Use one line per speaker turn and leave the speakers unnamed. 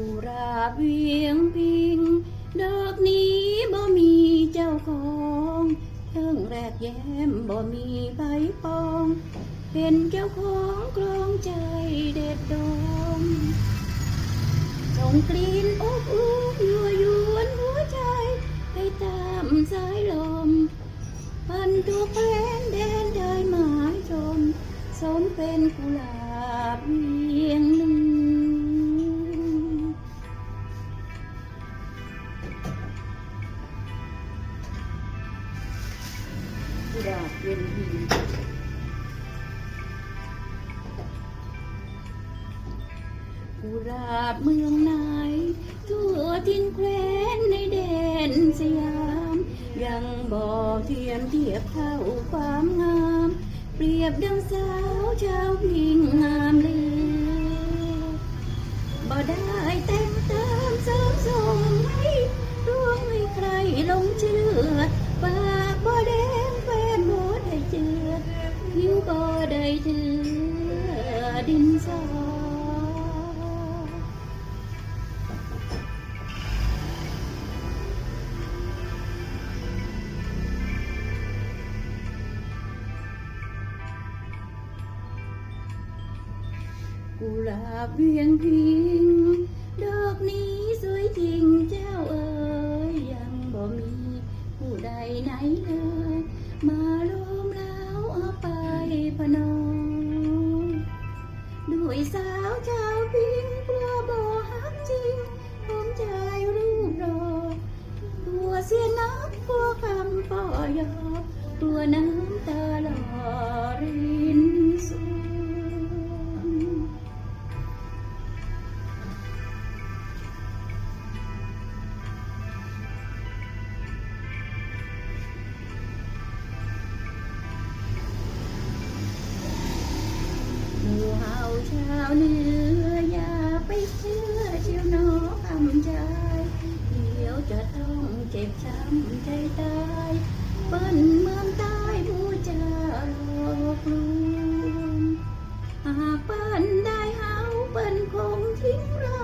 กุราบเวียงพิง ดอกนี้บ่มีเจ้าของเพิ่งแรกแย้มบ่มีใบปอง เป็นเจ้าของกลองใจเด็ดดมส่งกลิ่นอบอุ่นยั่วยวนหัวใจให้ตามสายลมพันตัวแควนแดนได้หมายชมสมเป็นกุหลาบ กุหลาบเยงพิงกุหลาบเมืองไหนทั่วทิ้นแคว้นในแดนสยาม ยังบ่เทียมเทียบเท่าความงาม เปรียบดังสาวชาวพิงงามเลือบ่ได้แต่งเติมเสริมส่งให้ร่วงให้ใครลงเชื่อ กุหลาบเวียงพิงดอกนี้สวยจริงเจ้าเอ๋ยยังบ่มีผู้ใดไหนเลย มาล้มแล้วเอาไปพนมด้วยสาวชาวพิงกลัวบ่ฮักจริงผมใจรูปรอตัวเสียนักกลัวคำป่อยอตัวน้ำตาหล่อริ เฮาชาวเนื้ออย่าไปเชื่อเชียวน้อคำใจเดี๋ยวจะต้องเจ็บช้ำใจตายเปิ้นเมืองใต้ผู้จาหลอกลวงหากเปิ้นได้เฮาเปิ้นคงทิ้งเรา